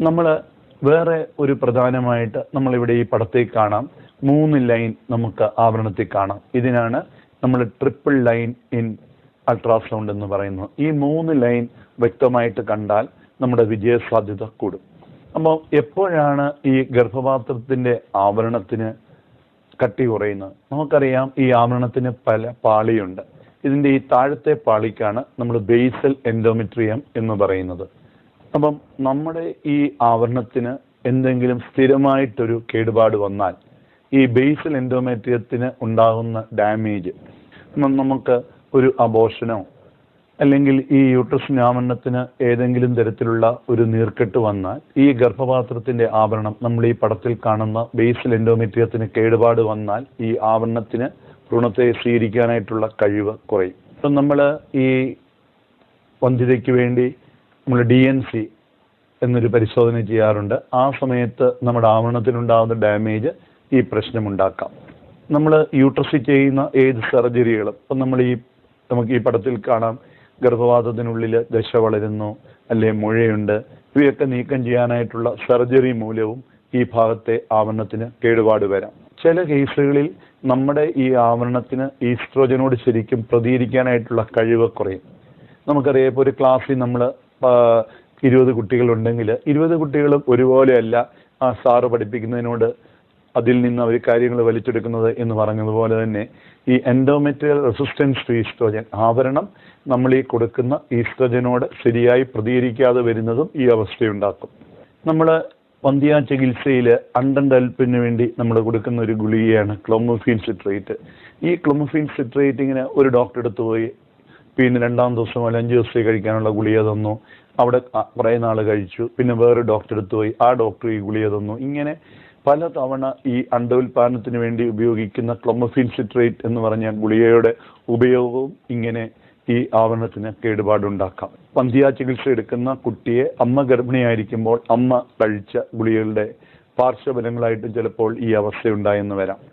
നമ്മൾ വേറെ ഒരു പ്രധാനമായിട്ട് നമ്മളിവിടെ ഈ പടത്തിൽ കാണാം. മൂന്ന് ലൈൻ നമുക്ക് ആവരണത്തിൽ കാണാം. ഇതിനാണ് നമ്മൾ ട്രിപ്പിൾ ലൈൻ ഇൻ അൾട്രാസൗണ്ട് എന്ന് പറയുന്നത്. ഈ മൂന്ന് ലൈൻ വ്യക്തമായിട്ട് കണ്ടാൽ നമ്മുടെ വിജയസാധ്യത കൂടും. അപ്പോൾ എപ്പോഴാണ് ഈ ഗർഭപാത്രത്തിന്റെ ആവരണത്തിന് കട്ടി കുറയുന്നത്? നമുക്കറിയാം ഈ ആവരണത്തിന് പല പാളിയുണ്ട്. ഇതിന്റെ ഈ താഴത്തെ പാളിക്കാണ് നമ്മൾ ബേസൽ എൻഡോമെട്രിയം എന്ന് പറയുന്നത്. അപ്പം നമ്മുടെ ഈ ആവരണത്തിന് എന്തെങ്കിലും സ്ഥിരമായിട്ടൊരു കേടുപാട് വന്നാൽ ഈ ബേസൽ എൻഡോമെട്രിയത്തിന് ഉണ്ടാകുന്ന ഡാമേജ് നമുക്ക് ഒരു അബോഷനോ അല്ലെങ്കിൽ ഈ യൂട്രസ് ആവരണത്തിന് ഏതെങ്കിലും തരത്തിലുള്ള ഒരു നീർക്കെട്ട് വന്നാൽ ഈ ഗർഭപാത്രത്തിന്റെ ആവരണം നമ്മൾ ഈ പടത്തിൽ കാണുന്ന ബേസൽ എൻഡോമെട്രിയത്തിന് കേടുപാട് വന്നാൽ ഈ ആവരണത്തിന് ഭ്രൂണത്തെ സ്വീകരിക്കാനായിട്ടുള്ള കഴിവ് കുറയും. അപ്പം നമ്മൾ ഈ വന്ധ്യതയ്ക്ക് വേണ്ടി നമ്മൾ ഡി എൻ സി എന്നൊരു പരിശോധന ചെയ്യാറുണ്ട്. ആ സമയത്ത് നമ്മുടെ ആവരണത്തിനുണ്ടാകുന്ന ഡാമേജ് ഈ പ്രശ്നമുണ്ടാക്കാം. നമ്മൾ യൂട്രസിൽ ചെയ്യുന്ന ഏത് സർജറികളും ഇപ്പം നമ്മൾ ഈ നമുക്ക് ഈ പടത്തിൽ കാണാം ഗർഭപാത്രത്തിനുള്ളിൽ ദശ വളരുന്നു അല്ലെ മുഴയുണ്ട് ഇവയൊക്കെ നീക്കം ചെയ്യാനായിട്ടുള്ള സർജറി മൂലവും ഈ ഭാഗത്തെ ആവരണത്തിന് കേടുപാട് വരാം. ചില കേസുകളിൽ നമ്മുടെ ഈ ആവരണത്തിന് ഈസ്ട്രോജനോട് ശരിക്കും പ്രതികരിക്കാനായിട്ടുള്ള കഴിവ് കുറയും. നമുക്കറിയാം ഇപ്പോൾ ഒരു ക്ലാസ്സിൽ നമ്മൾ ഇരുപത് കുട്ടികളുണ്ടെങ്കിൽ ഇരുപത് കുട്ടികളും ഒരുപോലെയല്ല ആ സാറ് പഠിപ്പിക്കുന്നതിനോട് അതിൽ നിന്ന് അവർ കാര്യങ്ങൾ വലിച്ചെടുക്കുന്നത് എന്ന് പറഞ്ഞതുപോലെ തന്നെ ഈ എൻഡോമെറ്റീരിയൽ റെസിസ്റ്റൻസ് ടു ഈസ്ട്രോജൻ ആവരണം നമ്മൾ ഈ കൊടുക്കുന്ന ഈസ്ട്രോജനോട് ശരിയായി പ്രതികരിക്കാതെ വരുന്നതും ഈ അവസ്ഥയുണ്ടാക്കും. നമ്മൾ വന്ധ്യാ ചികിത്സയിൽ അണ്ടൻഡൽപ്പിന് വേണ്ടി നമ്മൾ കൊടുക്കുന്ന ഒരു ഗുളികയാണ് ക്ലോമോഫീൻ സിട്രേറ്റ് ഈ ക്ലോമോഫീൻ സിട്രേറ്റ് ഇങ്ങനെ ഒരു ഡോക്ടറെ അടുത്ത് പോയി പിന്നെ രണ്ടാം ദിവസം അല്ല അഞ്ച് ദിവസത്തേക്ക് കഴിക്കാനുള്ള ഗുളിക തന്നു. അവിടെ കുറേ നാൾ കഴിച്ചു. പിന്നെ വേറെ ഡോക്ടർ അടുത്ത് പോയി. ആ ഡോക്ടർ ഈ ഗുളിക തന്നു. ഇങ്ങനെ പല തവണ ഈ അണ്ടോൽപാദനത്തിന് വേണ്ടി ഉപയോഗിക്കുന്ന ക്ലൊമഫിൻ സിട്രേറ്റ് എന്ന് പറഞ്ഞ ഗുളികയുടെ ഉപയോഗവും ഇങ്ങനെ ഈ ആവരണത്തിന് കേടുപാടുണ്ടാക്കാം. പന്തിയ ചികിത്സ എടുക്കുന്ന കുട്ടിയെ അമ്മ ഗർഭിണിയായിരിക്കുമ്പോൾ അമ്മ കഴിച്ച ഗുളികളുടെ പാർശ്വഫലങ്ങളായിട്ട് ചിലപ്പോൾ ഈ അവസ്ഥയുണ്ടായെന്ന് വരാം.